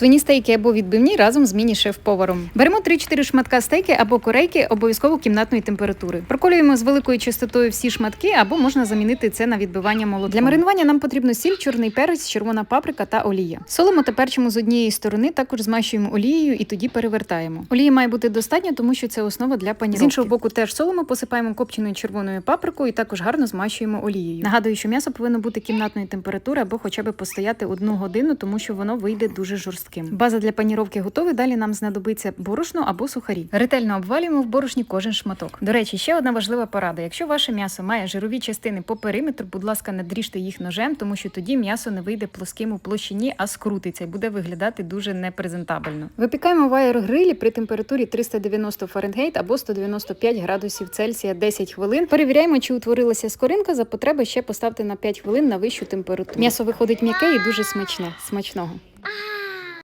Свині стейки або відбивні разом з міні-шеф-поваром. Беремо 3-4 шматка стейки або корейки обов'язково кімнатної температури. Проколюємо з великою частотою всі шматки, або можна замінити це на відбивання молотком. Для маринування нам потрібно сіль, чорний перець, червона паприка та олія. Солимо та перчимо з однієї сторони, також змащуємо олією і тоді перевертаємо. Олії має бути достатньо, тому що це основа для паніровки. З іншого боку, теж солимо, посипаємо копченою червоною паприкою і також гарно змащуємо олією. Нагадую, що м'ясо повинно бути кімнатної температури або хоча б постояти одну годину, тому що воно вийде дуже жорстким. База для паніровки готова. Далі нам знадобиться борошно або сухарі. Ретельно обвалюємо в борошні кожен шматок. До речі, ще одна важлива порада: якщо ваше м'ясо має жирові частини по периметру, будь ласка, не дріжте їх ножем, тому що тоді м'ясо не вийде плоским у площині, а скрутиться і буде виглядати дуже непрезентабельно. Випікаємо в аерогрилі при температурі 390 Фаренгейт або 195 градусів Цельсія 10 хвилин. Перевіряємо, чи утворилася скоринка. За потреби ще поставте на 5 хвилин на вищу температуру. М'ясо виходить м'яке і дуже смачне. Смачного.